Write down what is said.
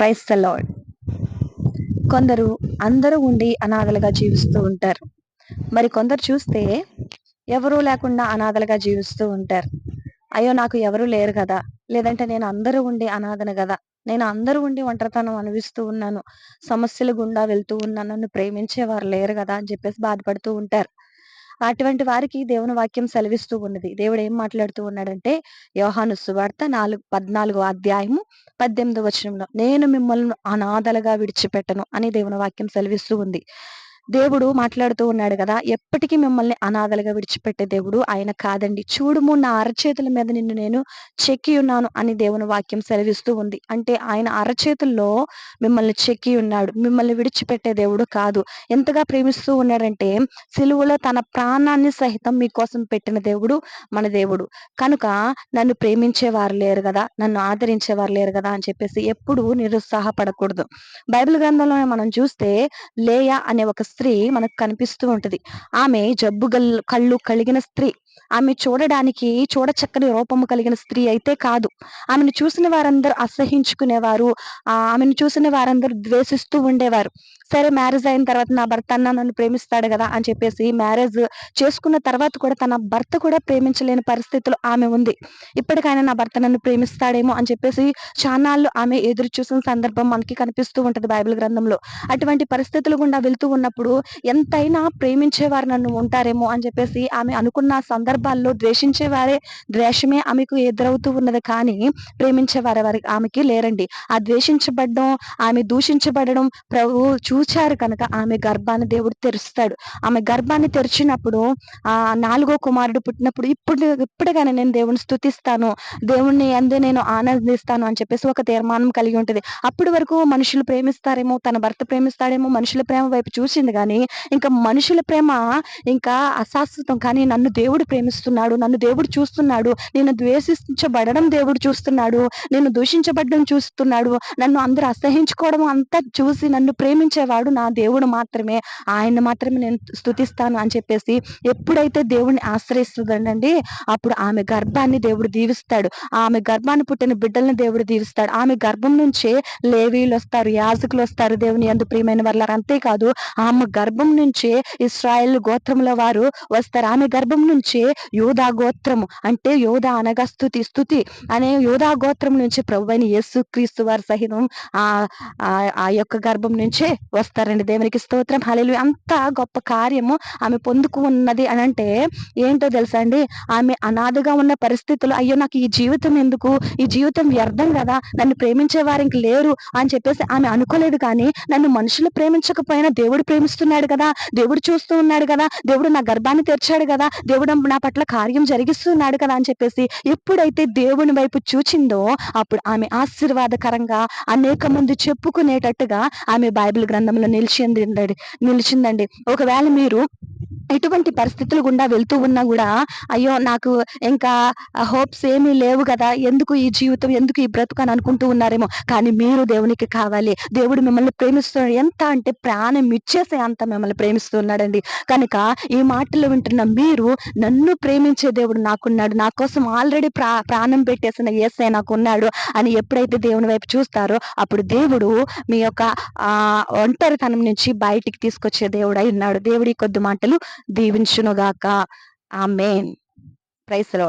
Price lord కొందరు అందరూ ఉండి అనాథలుగా జీవిస్తూ ఉంటారు. మరి కొందరు చూస్తే ఎవరూ లేకుండా అనాథలుగా జీవిస్తూ ఉంటారు. అయ్యో నాకు ఎవరు లేరు కదా. లేదంటే నేను అందరూ ఉండి అనాథను కదా. నేను అందరూ ఉండి ఒంటరితనం అనిపిస్తూ ఉన్నాను. సమస్యలు గుండా వెళ్తూ ఉన్నాను నన్ను ప్రేమించేవారు లేరు కదా అని చెప్పేసి బాధపడుతూ ఉంటారు. అటువంటి వారికి దేవుని వాక్యం సెలవిస్తూ ఉన్నది. దేవుడు ఏం మాట్లాడుతూ ఉన్నాడంటే యోహాను సువార్త నాలుగు పద్నాలుగో అధ్యాయము పద్దెనిమిదో వచనంలో నేను మిమ్మల్ని అనాథలుగా విడిచిపెట్టను అని దేవుని వాక్యం సెలవిస్తూ ఉంది. దేవుడు మాట్లాడుతూ ఉన్నాడు కదా ఎప్పటికీ మిమ్మల్ని అనాథలుగా విడిచిపెట్టే దేవుడు ఆయన కాదండి. చూడుము నా అరచేతుల మీద నిన్ను నేను చెక్కి ఉన్నాను అని దేవుని వాక్యం సెలవిస్తూ ఉంది. అంటే ఆయన అరచేతుల్లో మిమ్మల్ని చెక్కి ఉన్నాడు. మిమ్మల్ని విడిచిపెట్టే దేవుడు కాదు. ఎంతగా ప్రేమిస్తూ ఉన్నాడంటే సిలువలో తన ప్రాణాన్ని సహితం మీకోసం పెట్టిన దేవుడు మన దేవుడు. కనుక నన్ను ప్రేమించేవారు లేరు కదా నన్ను ఆదరించేవారు లేరు కదా అని చెప్పేసి ఎప్పుడు నిరుత్సాహపడకూడదు. బైబిల్ గ్రంథంలో మనం చూస్తే లేయా అనే ఒక స్త్రీ మనకు కనిపిస్తూ ఉంటది. ఆమె జబ్బు కళ్ళు కలిగిన స్త్రీ. ఆమె చూడడానికి చూడచక్కని రూపము కలిగిన స్త్రీ అయితే కాదు. ఆమెను చూసిన వారందరూ అసహించుకునేవారు. ఆమెను చూసిన వారందరూ ద్వేషిస్తూ ఉండేవారు. సరే మ్యారేజ్ అయిన తర్వాత నా భర్త అన్న నన్ను ప్రేమిస్తాడు కదా అని చెప్పేసి మ్యారేజ్ చేసుకున్న తర్వాత కూడా తన భర్త కూడా ప్రేమించలేని పరిస్థితిలో ఆమె ఉంది. ఇప్పటికైనా నా భర్త నన్ను ప్రేమిస్తాడేమో అని చెప్పేసి చానాళ్ళు ఆమె ఎదురు చూసిన సందర్భం మనకి కనిపిస్తూ ఉంటది బైబిల్ గ్రంథంలో. అటువంటి పరిస్థితులు గుండా వెళ్తూ ఉన్నప్పుడు ఎంతైనా ప్రేమించేవారు నన్ను ఉంటారేమో అని చెప్పేసి ఆమె అనుకున్న సందర్భాల్లో ద్వేషించేవారే ద్వేషమే ఆమెకు ఎదురవుతూ ఉన్నది కానీ ప్రేమించేవారు వారి ఆమెకి లేరండి. ఆ ద్వేషించబడడం ఆమె దూషించబడడం ప్రభు చూచారు కనుక ఆమె గర్భాన్ని దేవుడు తెరుస్తాడు. ఆమె గర్భాన్ని తెరిచినప్పుడు ఆ నాలుగో కుమారుడు పుట్టినప్పుడు ఇప్పుడు ఇప్పుడుగానే నేను దేవుని స్థుతిస్తాను దేవుణ్ణి అందే నేను ఆనందిస్తాను అని చెప్పేసి ఒక తీర్మానం కలిగి ఉంటుంది. అప్పటి వరకు మనుషులు ప్రేమిస్తారేమో తన భర్త ప్రేమిస్తాడేమో మనుషుల ప్రేమ వైపు చూసింది కానీ ఇంకా మనుషుల ప్రేమ ఇంకా అశాశ్వతం కానీ నన్ను దేవుడు ప్రేమిస్తున్నాడు నన్ను దేవుడు చూస్తున్నాడు నేను ద్వేషించబడడం దేవుడు చూస్తున్నాడు నేను దూషించబడడం చూస్తున్నాడు నన్ను అందరూ అసహించుకోవడం అంతా చూసి నన్ను ప్రేమించేవాడు నా దేవుడు మాత్రమే. ఆయన మాత్రమే నేను స్థుతిస్తాను అని చెప్పేసి ఎప్పుడైతే దేవుడిని ఆశ్రయిస్తుందండి అప్పుడు ఆమె గర్భాన్ని దేవుడు దీవిస్తాడు. ఆమె గర్భాన్ని పుట్టిన బిడ్డలను దేవుడు దీవిస్తాడు. ఆమె గర్భం నుంచే లేవీలు వస్తారు యాజకులు వస్తారు దేవుని ఎందు ప్రియమైన వాళ్ళారు అంతేకాదు ఆమె గర్భం నుంచే ఇస్రాయల్ గోత్రముల వారు వస్తారు. ఆమె గర్భం నుంచి యోధా గోత్రము అంటే యోధా అనగా స్థుతి స్థుతి అనే యోధా గోత్రం నుంచి ప్రభు అయిన యేసు క్రీస్తు వారి సహితం ఆ ఆ యొక్క గర్భం నుంచే వస్తారండి. దేవునికి స్తోత్రం. హలేలు అంత గొప్ప కార్యము ఆమె పొందుకు ఉన్నది అని అంటే ఏంటో తెలుసా అండి? ఆమె అనాథగా ఉన్న పరిస్థితులు అయ్యో నాకు ఈ జీవితం ఎందుకు? ఈ జీవితం వ్యర్థం కదా నన్ను ప్రేమించే వారు ఇంక లేరు అని చెప్పేసి ఆమె అనుకోలేదు కానీ నన్ను మనుషులు ప్రేమించకపోయినా దేవుడు ప్రేమిస్తున్నాడు కదా దేవుడు చూస్తూ ఉన్నాడు కదా దేవుడు నా గర్భాన్ని తెరిచాడు కదా దేవుడు నా పట్ల కార్యం జరిగిస్తున్నాడు కదా అని చెప్పేసి ఎప్పుడైతే దేవుని వైపు చూచిందో అప్పుడు ఆమె ఆశీర్వాదకరంగా అనేక మంది చెప్పుకునేటట్టుగా ఆమె బైబిల్ గ్రంథంలో నిలిచింది నిలిచిందండి. ఒకవేళ మీరు ఎటువంటి పరిస్థితులు గుండా వెళ్తూ ఉన్నా కూడా అయ్యో నాకు ఇంకా హోప్స్ ఏమీ లేవు కదా ఎందుకు ఈ జీవితం ఎందుకు ఈ బ్రతుకు అని అనుకుంటూ ఉన్నారేమో. కానీ మీరు దేవునికి కావాలి. దేవుడు మిమ్మల్ని ప్రేమిస్తున్నాడు. ఎంత అంటే ప్రాణం ఇచ్చేసే అంత మిమ్మల్ని ప్రేమిస్తున్నాడండి. కనుక ఈ మాటలు వింటున్న మీరు నన్ను ప్రేమించే దేవుడు నాకున్నాడు. నా కోసం ఆల్రెడీ ప్రా ప్రాణం పెట్టేసిన ఏసే నాకున్నాడు అని ఎప్పుడైతే దేవుని వైపు చూస్తారో అప్పుడు దేవుడు మీ యొక్క ఆ ఒంటరితనం నుంచి బయటికి తీసుకొచ్చే దేవుడై ఉన్నాడు. దేవుడి కొద్ది మాటలు దీవించునుగాక. ఆ మెయిన్ ప్రైస్